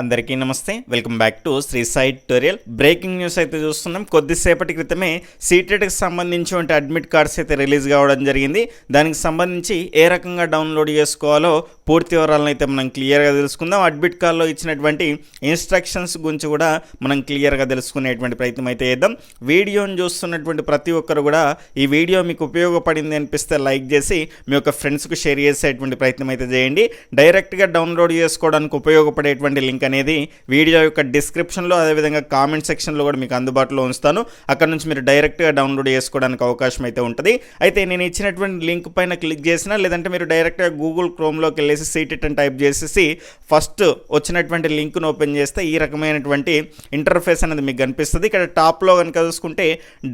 అందరికీ నమస్తే. Welcome back to Sri side tutorial breaking news అయితే చూస్తున్నాం. కొద్దిసేపటి క్రితమే సీటెట్కి వంటి అడ్మిట్ కార్డ్స్ అయితే రిలీజ్ కావడం జరిగింది. దానికి సంబంధించి ఏ రకంగా డౌన్లోడ్ చేసుకోవాలో పూర్తి వివరాలను అయితే మనం క్లియర్గా తెలుసుకుందాం. అడ్మిట్ కార్డ్లో ఇచ్చినటువంటి ఇన్స్ట్రక్షన్స్ గురించి కూడా మనం క్లియర్గా తెలుసుకునేటువంటి ప్రయత్నం అయితే చేద్దాం. వీడియోని చూస్తున్నటువంటి ప్రతి ఒక్కరు కూడా ఈ వీడియో మీకు ఉపయోగపడింది అనిపిస్తే లైక్ చేసి మీ యొక్క ఫ్రెండ్స్కు షేర్ చేసేటువంటి ప్రయత్నం అయితే చేయండి. డైరెక్ట్గా డౌన్లోడ్ చేసుకోవడానికి ఉపయోగపడేటువంటి లింక్ అనేది వీడియో యొక్క డిస్క్రిప్షన్లో అదేవిధంగా కామెంట్ సెక్షన్లో కూడా మీకు అందుబాటులో ఉంచుతాను. అక్కడ నుంచి మీరు డైరెక్ట్గా డౌన్లోడ్ చేసుకోవడానికి అవకాశం అయితే ఉంటుంది. అయితే నేను ఇచ్చినటువంటి లింక్ పైన క్లిక్ చేసినా లేదంటే మీరు డైరెక్ట్గా గూగుల్ క్రోమ్లోకి వెళ్ళేసి సీటెట్ అని టైప్ చేసేసి ఫస్ట్ వచ్చినటువంటి లింక్ను ఓపెన్ చేస్తే ఈ రకమైనటువంటి ఇంటర్ఫేస్ అనేది మీకు కనిపిస్తుంది. ఇక్కడ టాప్లో కనుక చూసుకుంటే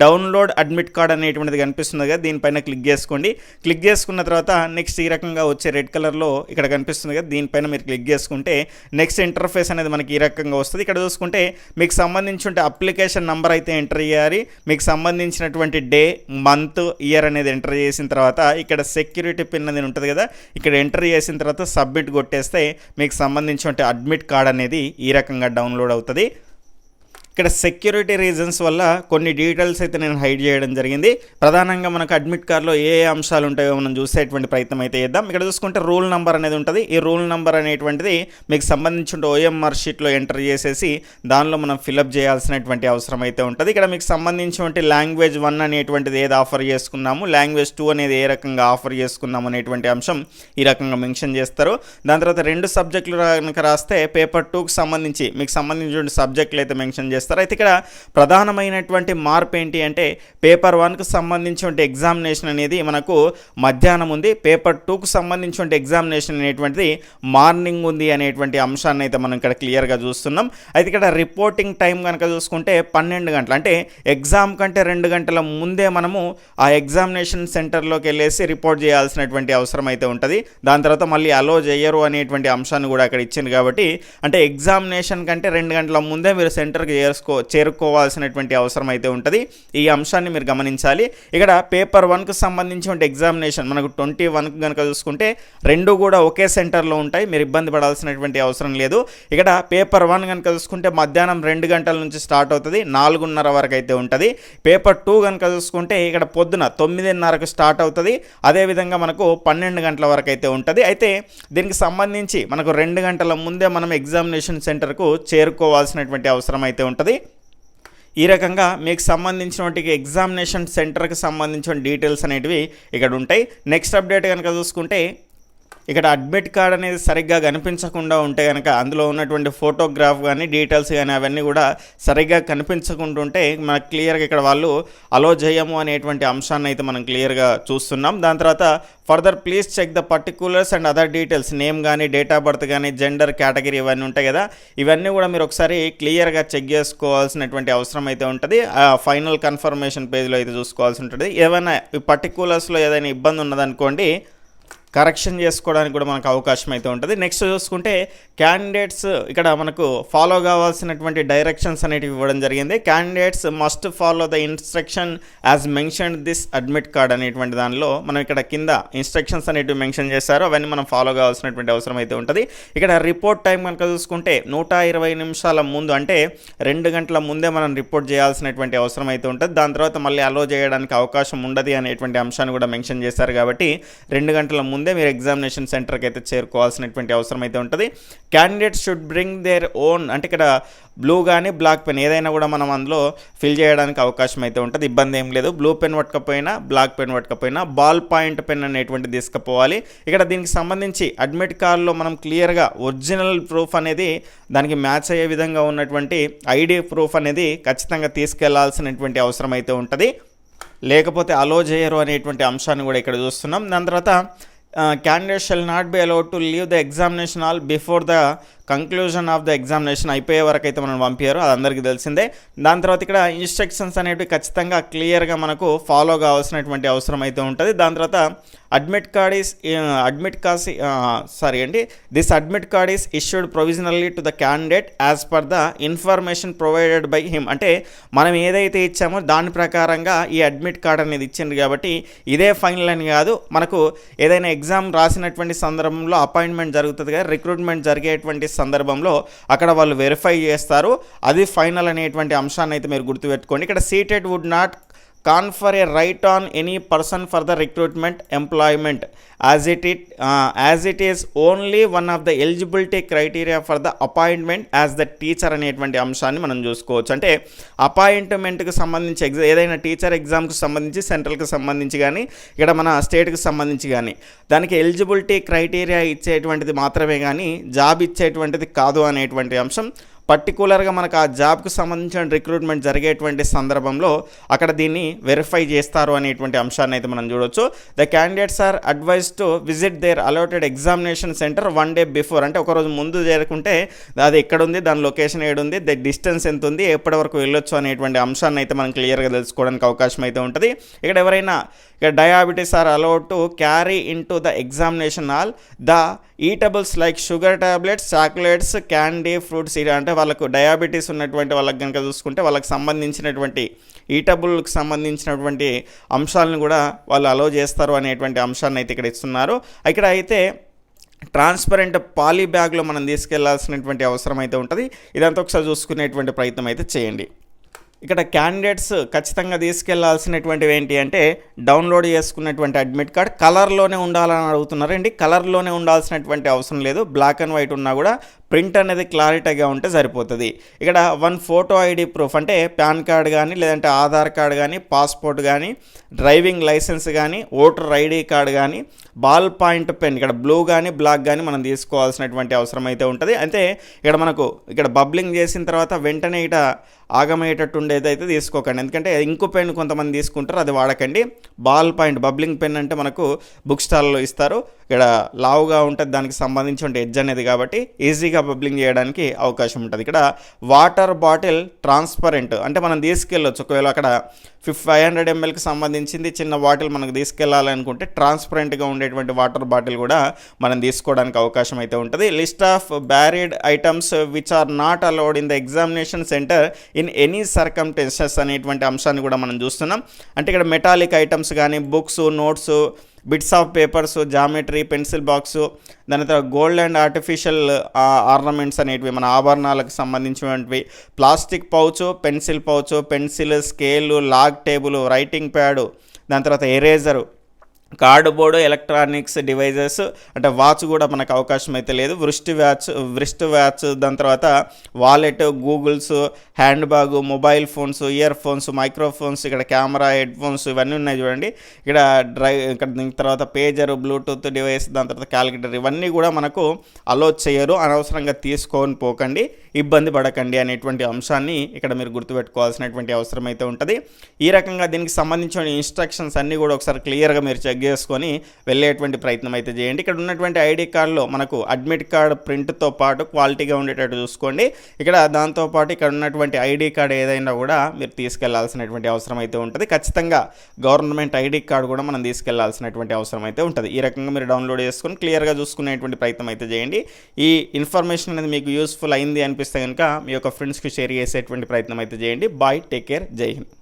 డౌన్లోడ్ అడ్మిట్ కార్డ్ అనేటువంటిది కనిపిస్తుంది కదా దీనిపైన క్లిక్ చేసుకోండి. క్లిక్ చేసుకున్న తర్వాత నెక్స్ట్ ఈ రకంగా వచ్చే రెడ్ కలర్లో ఇక్కడ కనిపిస్తుంది కదా దీనిపైన మీరు క్లిక్ చేసుకుంటే నెక్స్ట్ ఇంటర్ఫేస్ అనేది మనకి ఈ రకంగా వస్తుంది. ఇక్కడ చూసుకుంటే మీకు సంబంధించిన అప్లికేషన్ నంబర్ అయితే ఎంటర్ చేయాలి. మీకు సంబంధించినటువంటి డే మంత్ ఇయర్ అనేది ఎంటర్ చేసిన తర్వాత ఇక్కడ సెక్యూరిటీ పిన్ అనేది ఉంటుంది కదా ఇక్కడ ఎంటర్ చేసిన తర్వాత సబ్మిట్ కొట్టేస్తే మీకు సంబంధించిన అడ్మిట్ కార్డ్ అనేది ఈ రకంగా డౌన్లోడ్ అవుతుంది. ఇక్కడ సెక్యూరిటీ రీజన్స్ వల్ల కొన్ని డీటెయిల్స్ అయితే నేను హైడ్ చేయడం జరిగింది. ప్రధానంగా మనకు అడ్మిట్ కార్డులో ఏ ఏ అంశాలు ఉంటాయో మనం చూసేటువంటి ప్రయత్నం అయితే చేద్దాం. ఇక్కడ చూసుకుంటే రూల్ నెంబర్ అనేది ఉంటుంది. ఈ రూల్ నెంబర్ అనేటువంటిది మీకు సంబంధించిన ఓఎంఆర్ షీట్లో ఎంటర్ చేసేసి దానిలో మనం ఫిలప్ చేయాల్సినటువంటి అవసరం అయితే ఉంటుంది. ఇక్కడ మీకు సంబంధించినటువంటి లాంగ్వేజ్ వన్ అనేటువంటిది ఏది ఆఫర్ చేసుకున్నాము లాంగ్వేజ్ టూ అనేది ఏ రకంగా ఆఫర్ చేసుకున్నాము అనేటువంటి అంశం ఈ రకంగా మెన్షన్ చేస్తారు. దాని తర్వాత రెండు సబ్జెక్టులు కనుక రాస్తే పేపర్ టూకి సంబంధించి మీకు సంబంధించిన సబ్జెక్టులు అయితే మెన్షన్ చేస్తారు. అయితే ఇక్కడ ప్రధానమైనటువంటి మార్పు ఏంటి అంటే పేపర్ వన్కి సంబంధించిన ఎగ్జామినేషన్ అనేది మనకు మధ్యాహ్నం ఉంది. పేపర్ టూకు సంబంధించిన ఎగ్జామినేషన్ అనేటువంటిది మార్నింగ్ ఉంది అనేటువంటి అంశాన్ని అయితే మనం ఇక్కడ క్లియర్గా చూస్తున్నాం. అయితే ఇక్కడ రిపోర్టింగ్ టైం కనుక చూసుకుంటే పన్నెండు గంటలు. అంటే ఎగ్జామ్ కంటే రెండు గంటల ముందే మనము ఆ ఎగ్జామినేషన్ సెంటర్లోకి వెళ్ళేసి రిపోర్ట్ చేయాల్సినటువంటి అవసరం అయితే ఉంటుంది. దాని తర్వాత మళ్ళీ అలో చేయరు అనేటువంటి అంశాన్ని కూడా అక్కడ ఇచ్చింది కాబట్టి అంటే ఎగ్జామినేషన్ కంటే రెండు గంటల ముందే మీరు సెంటర్కి చేసుకో చేరుకోవాల్సినటువంటి అవసరం అయితే ఉంటుంది. ఈ అంశాన్ని మీరు గమనించాలి. ఇక్కడ పేపర్ వన్కు సంబంధించిన ఎగ్జామినేషన్ మనకు ట్వంటీ వన్ కనుక చూసుకుంటే రెండు కూడా ఒకే సెంటర్లో ఉంటాయి. మీరు ఇబ్బంది పడాల్సినటువంటి అవసరం లేదు. ఇక్కడ పేపర్ వన్ కనుక చూసుకుంటే మధ్యాహ్నం రెండు గంటల నుంచి స్టార్ట్ అవుతుంది. నాలుగున్నర వరకు అయితే ఉంటుంది. పేపర్ టూ కనుక చూసుకుంటే ఇక్కడ పొద్దున తొమ్మిదిన్నరకు స్టార్ట్ అవుతుంది. అదేవిధంగా మనకు పన్నెండు గంటల వరకు అయితే ఉంటుంది. అయితే దీనికి సంబంధించి మనకు రెండు గంటల ముందే మనం ఎగ్జామినేషన్ సెంటర్కు చేరుకోవాల్సినటువంటి అవసరం అయితే ఉంటుంది. ఉంటుంది. ఈ రకంగా మీకు సంబంధించినటువంటి ఎగ్జామినేషన్ సెంటర్కి సంబంధించిన డీటెయిల్స్ అనేటివి ఇక్కడ ఉంటాయి. నెక్స్ట్ అప్డేట్ కనుక చూసుకుంటే ఇక్కడ అడ్మిట్ కార్డ్ అనేది సరిగ్గా కనిపించకుండా ఉంటే కనుక అందులో ఉన్నటువంటి ఫోటోగ్రాఫ్ కానీ డీటెయిల్స్ కానీ అవన్నీ కూడా సరిగ్గా కనిపించకుండా ఉంటే మనకు క్లియర్గా ఇక్కడ వాళ్ళు అలో చేయము అనేటువంటి అంశాన్ని అయితే మనం క్లియర్గా చూస్తున్నాం. దాని తర్వాత further please check the particulars and other details name కానీ డేట్ ఆఫ్ బర్త్ కానీ జెండర్ కేటగిరీ ఇవన్నీ ఉంటాయి కదా. ఇవన్నీ కూడా మీరు ఒకసారి క్లియర్గా చెక్ చేసుకోవాల్సినటువంటి అవసరం అయితే ఉంటుంది. ఆ ఫైనల్ కన్ఫర్మేషన్ పేజ్లో అయితే చూసుకోవాల్సి ఉంటుంది. ఏమైనా ఈ పర్టికులర్స్లో ఏదైనా ఇబ్బంది ఉన్నదనుకోండి కరెక్షన్ చేసుకోవడానికి కూడా మనకు అవకాశం అయితే ఉంటుంది. నెక్స్ట్ చూసుకుంటే క్యాండిడేట్స్ ఇక్కడ మనకు ఫాలో కావాల్సినటువంటి డైరెక్షన్స్ అనేటివి ఇవ్వడం జరిగింది. Candidates must follow the instruction as mention this admit card అనేటువంటి దానిలో మనం ఇక్కడ కింద ఇన్స్ట్రక్షన్స్ అనేటివి మెన్షన్ చేశారు. అవన్నీ మనం ఫాలో కావాల్సినటువంటి అవసరం అయితే ఉంటుంది. ఇక్కడ రిపోర్ట్ టైం కనుక చూసుకుంటే నూట ఇరవై నిమిషాల ముందు అంటే రెండు గంటల ముందే మనం రిపోర్ట్ చేయాల్సినటువంటి అవసరం అయితే ఉంటుంది. దాని తర్వాత మళ్ళీ అలో చేయడానికి అవకాశం ఉండదు అనేటువంటి అంశాన్ని కూడా మెన్షన్ చేశారు కాబట్టి రెండు గంటల ముందు మీరు ఎగ్జామినేషన్ సెంటర్కి అయితే చేరుకోవాల్సినటువంటి అవసరం అయితే ఉంటుంది. Candidates should bring their own అంటే ఇక్కడ బ్లూ కానీ బ్లాక్ పెన్ ఏదైనా కూడా మనం అందులో ఫిల్ చేయడానికి అవకాశం అయితే ఉంటుంది. ఇబ్బంది ఏం లేదు. బ్లూ పెన్ పట్టకపోయినా బ్లాక్ పెన్ పట్టకపోయినా బాల్ పాయింట్ పెన్ అనేటువంటి తీసుకుపోవాలి. ఇక్కడ దీనికి సంబంధించి అడ్మిట్ కార్డులో మనం క్లియర్గా ఒరిజినల్ ప్రూఫ్ అనేది దానికి మ్యాచ్ అయ్యే విధంగా ఉన్నటువంటి ఐడి ప్రూఫ్ అనేది ఖచ్చితంగా తీసుకెళ్ళాల్సినటువంటి అవసరం అయితే ఉంటుంది. లేకపోతే అలో చేయరు అనేటువంటి అంశాన్ని కూడా ఇక్కడ చూస్తున్నాం. దాని తర్వాత Uh, candidates shall not be allowed to leave the examination hall before the conclusion of the examination అయిపోయే వరకు అయితే మనం పంపారు. అది అందరికీ తెలిసిందే. దాని తర్వాత ఇక్కడ ఇన్స్ట్రక్షన్స్ అనేవి ఖచ్చితంగా క్లియర్గా మనకు ఫాలో కావాల్సినటువంటి అవసరం అయితే ఉంటుంది. దాని తర్వాత admit card is admit card sorry అండి. This admit card is issued provisionally to the candidate as per the information provided by him అంటే మనం ఏదైతే ఇచ్చామో దాని ప్రకారంగా ఈ అడ్మిట్ కార్డ్ అనేది ఇచ్చింది కాబట్టి ఇదే ఫైనల్ అని కాదు. మనకు ఏదైనా ఎగ్జామ్ రాసినటువంటి సందర్భంలో అపాయింట్మెంట్ జరుగుతుంది కదా రిక్రూట్మెంట్ జరిగేటువంటి సందర్భంలో అక్కడ వాళ్ళు వెరిఫై చేస్తారు. అది ఫైనల్ అనేటువంటి అంశాన్ని అయితే మీరు గుర్తుపెట్టుకోండి. ఇక్కడ seated would not confer a right on any person for the recruitment employment as it it as it is only one of the eligibility criteria for the appointment as the teacher అనేటువంటి అంశాన్ని మనం చూసుకోవచ్చు. అంటే అపాయింట్మెంట్కి సంబంధించి ఎగ్జా ఏదైనా teacher ఎగ్జామ్కి సంబంధించి సెంట్రల్కి సంబంధించి కానీ ఇక్కడ మన స్టేట్కి సంబంధించి కానీ దానికి ఎలిజిబిలిటీ క్రైటీరియా ఇచ్చేటువంటిది మాత్రమే కానీ జాబ్ ఇచ్చేటువంటిది కాదు అనేటువంటి అంశం పర్టికులర్గా మనకు ఆ జాబ్కు సంబంధించిన రిక్రూట్మెంట్ జరిగేటువంటి సందర్భంలో అక్కడ దీన్ని వెరిఫై చేస్తారు అనేటువంటి అంశాన్ని అయితే మనం చూడొచ్చు. The candidates are advise to visit their allotted examination centre one day before. అంటే ఒకరోజు ముందు చేరుకుంటే అది ఎక్కడుంది దాని లొకేషన్ ఏడుంది ద డిస్టెన్స్ ఎంత ఉంది ఎప్పటి వరకు వెళ్ళొచ్చు అనేటువంటి అంశాన్ని అయితే మనం క్లియర్గా తెలుసుకోవడానికి అవకాశం అయితే ఉంటుంది. ఇక్కడ ఎవరైనా ఇక diabetes are allowed to carry into the examination all the eatables like sugar tablets chocolates candy fruits ఇలా అంటే వాళ్ళకు డయాబెటీస్ ఉన్నటువంటి వాళ్ళకి కనుక చూసుకుంటే వాళ్ళకి సంబంధించినటువంటి ఈటబుల్కి సంబంధించినటువంటి అంశాలను కూడా వాళ్ళు అలో చేస్తారు అనేటువంటి అంశాన్ని అయితే ఇక్కడ ఇస్తున్నారు. ఇక్కడ అయితే ట్రాన్స్పరెంట్ పాలీ బ్యాగ్లో మనం తీసుకెళ్ళాల్సినటువంటి అవసరం అయితే ఉంటుంది. ఇదంతా ఒకసారి చూసుకునేటువంటి ప్రయత్నం అయితే చేయండి. ఇక్కడ క్యాండిడేట్స్ ఖచ్చితంగా తీసుకెళ్ళాల్సినటువంటివి ఏంటి అంటే డౌన్లోడ్ చేసుకున్నటువంటి అడ్మిట్ కార్డ్ కలర్లోనే ఉండాలని అడుగుతున్నారండి కలర్లోనే ఉండాల్సినటువంటి అవసరం లేదు. బ్లాక్ అండ్ వైట్ ఉన్నా కూడా ప్రింట్ అనేది క్లారిటీగా ఉంటే సరిపోతుంది. ఇక్కడ వన్ ఫోటో ఐడి ప్రూఫ్ అంటే పాన్ కార్డ్ కానీ లేదంటే ఆధార్ కార్డ్ కానీ పాస్పోర్ట్ కానీ డ్రైవింగ్ లైసెన్స్ కానీ ఓటర్ ఐడి కార్డ్ కానీ బాల్ పాయింట్ పెన్ ఇక్కడ బ్లూ కానీ బ్లాక్ కానీ మనం తీసుకోవాల్సినటువంటి అవసరం అయితే ఉంటుంది. అయితే ఇక్కడ మనకు ఇక్కడ బబ్లింగ్ చేసిన తర్వాత వెంటనే ఇట ఆగమయ్యేటట్టు ఉండేది అయితే తీసుకోకండి. ఎందుకంటే ఇంకో పెన్ కొంతమంది తీసుకుంటారు అది వాడకండి. బాల్ పాయింట్ బబ్లింగ్ పెన్ అంటే మనకు బుక్ స్టాల్లో ఇస్తారు. ఇక్కడ లావుగా ఉంటుంది దానికి సంబంధించిన ఎడ్జ్ అనేది కాబట్టి ఈజీగా బబ్లింగ్ చేయడానికి అవకాశం ఉంటుంది. ఇక్కడ వాటర్ బాటిల్ ట్రాన్స్పరెంట్ అంటే మనం తీసుకెళ్ళొచ్చు. ఒకవేళ అక్కడ ఫిఫ్ ఫైవ్ హండ్రెడ్ ఎంఎల్కి సంబంధించింది చిన్న బాటిల్ మనకు తీసుకెళ్ళాలనుకుంటే ట్రాన్స్పరెంట్గా ఉండేటువంటి వాటర్ బాటిల్ కూడా మనం తీసుకోవడానికి అవకాశం అయితే ఉంటుంది. List of barred items which are not allowed in the examination centre in any circumstances అనేటువంటి అంశాన్ని కూడా మనం చూస్తున్నాం. అంటే ఇక్కడ మెటాలిక్ ఐటమ్స్ కానీ books notes bits of papers geometry pencil box దాని తర్వాత గోల్డ్ అండ్ ఆర్టిఫిషియల్ ఆర్నమెంట్స్ అనేటివి మన ఆభరణాలకు సంబంధించినటువంటివి. Plastic pouch pencil pouch pencil scale log table writing pad దాని తర్వాత ఎరేజరు కార్డుబోర్డ్ ఎలక్ట్రానిక్స్ డివైజెస్ అంటే వాచ్ కూడా మనకు అవకాశం అయితే లేదు. వృష్టి వ్యాచ్ వృష్టి వ్యాచ్ దాని తర్వాత wallet goggles hand bag mobile phones ear phones microphones ఇక్కడ కెమెరా హెడ్ ఫోన్స్ ఇవన్నీ ఉన్నాయి చూడండి. ఇక్కడ డ్రై ఇక్కడ దీని తర్వాత పేజర్ బ్లూటూత్ డివైస్ దాని తర్వాత క్యాలిక్యులేటర్ ఇవన్నీ కూడా మనకు అలో చేయరు. అనవసరంగా తీసుకొని పోకండి ఇబ్బంది పడకండి అనేటువంటి అంశాన్ని ఇక్కడ మీరు గుర్తుపెట్టుకోవాల్సినటువంటి అవసరం అయితే ఉంటుంది. ఈ రకంగా దీనికి సంబంధించిన ఇన్స్ట్రక్షన్స్ అన్నీ కూడా ఒకసారి క్లియర్గా మీరు చెక్ చేసుకొని వెళ్ళేటువంటి ప్రయత్నం అయితే చేయండి. ఇక్కడ ఉన్నటువంటి ఐడి కార్డులో మనకు అడ్మిట్ కార్డ్ ప్రింట్తో పాటు క్వాలిటీగా ఉండేటట్టు చూసుకోండి. ఇక్కడ దాంతోపాటు ఇక్కడ ఉన్నటువంటి ఐడి కార్డ్ ఏదైనా కూడా మీరు తీసుకెళ్ళాల్సినటువంటి అవసరం అయితే ఉంటుంది. ఖచ్చితంగా గవర్నమెంట్ ఐడి కార్డు కూడా మనం తీసుకెళ్ళాల్సినటువంటి అవసరం అయితే ఉంటుంది. ఈ రకంగా మీరు డౌన్లోడ్ చేసుకొని క్లియర్గా చూసుకునేటువంటి ప్రయత్నం అయితే చేయండి. ఈ ఇన్ఫర్మేషన్ అనేది మీకు యూస్ఫుల్ అయింది అనిపిస్తే కనుక మీ యొక్క ఫ్రెండ్స్కి షేర్ చేసేటువంటి ప్రయత్నం అయితే చేయండి. బాయ్ టేక్ కేర్ జై హింద్.